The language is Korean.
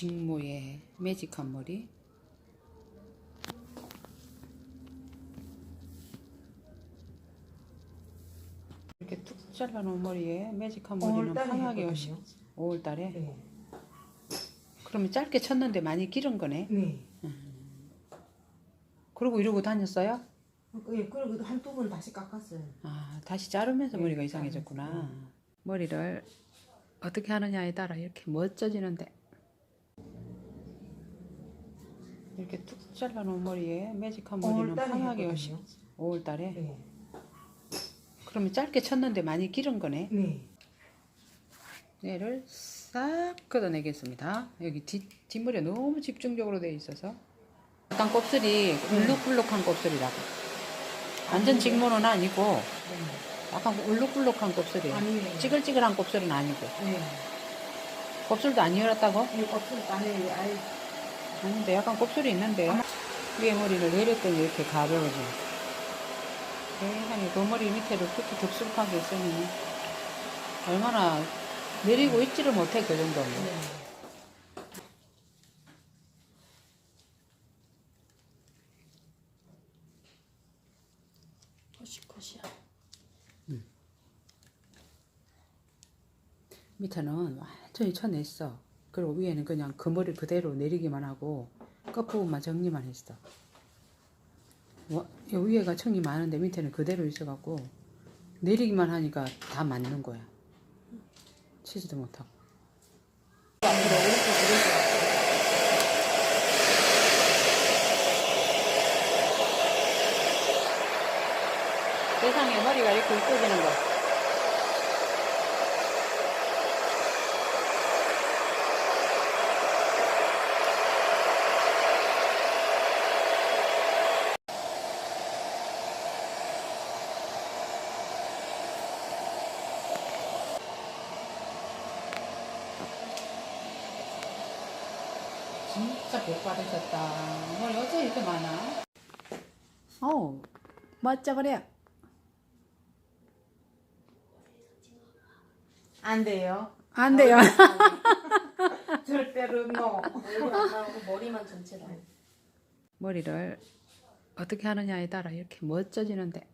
직모의 매직 한 머리 이렇게 툭 잘라놓은 머리에 매직 한 머리는 5월달에 편하게 했거든요. 5월달에 네. 그러면 짧게 쳤는데 많이 기른 거네 네. 그러고 이러고 다녔어요? 예, 그리고 한 두 번 다시 깎았어요. 아 다시 자르면서 네, 머리가 이상해졌구나 자르면서. 머리를 어떻게 하느냐에 따라 이렇게 멋져지는데 이렇게 툭 잘라놓은 머리에 매직한 머리는 5월달에 편하게 했거든요. 5월달에 네. 그러면 짧게 쳤는데 많이 기른 거네 네. 얘를 싹 걷어내겠습니다 여기 뒷, 뒷머리가 너무 집중적으로 돼 있어서 약간 곱슬이 울룩불룩한 곱슬이라고 완전 직모는 아니고 네. 약간 울룩불룩한 곱슬이에요 아니에요. 찌글찌글한 곱슬은 아니고 네. 곱슬도 안 이어졌다고? 이 껍질 안에 아예 아닌데 약간 곱슬이 있는데 위에 머리를 내렸더니 이렇게 가벼워져 세상에 그 머리 밑에도 그렇게 덥수룩하게 있으니 얼마나 내리고 있지를 못해 그 정도면 네. 코시코시야. 밑에는 완전히 쳐냈어 그리고 위에는 그냥 그 머리 그대로 내리기만 하고 끝부분만 정리만 했어. 와, 여 위에가 청이 많은데 밑에는 그대로 있어갖고 내리기만 하니까 다 맞는 거야. 치지도 못하고. 세상에 머리가 이렇게 이뻐지는 거 진짜 복 받으셨다. 머리 어째 이렇게 많아? 어우, 멋져 그래. 안 돼요. 안 돼요. 절대로 no. 얼굴 안 나오고 머리만 전체로. 머리를 어떻게 하느냐에 따라 이렇게 멋져지는데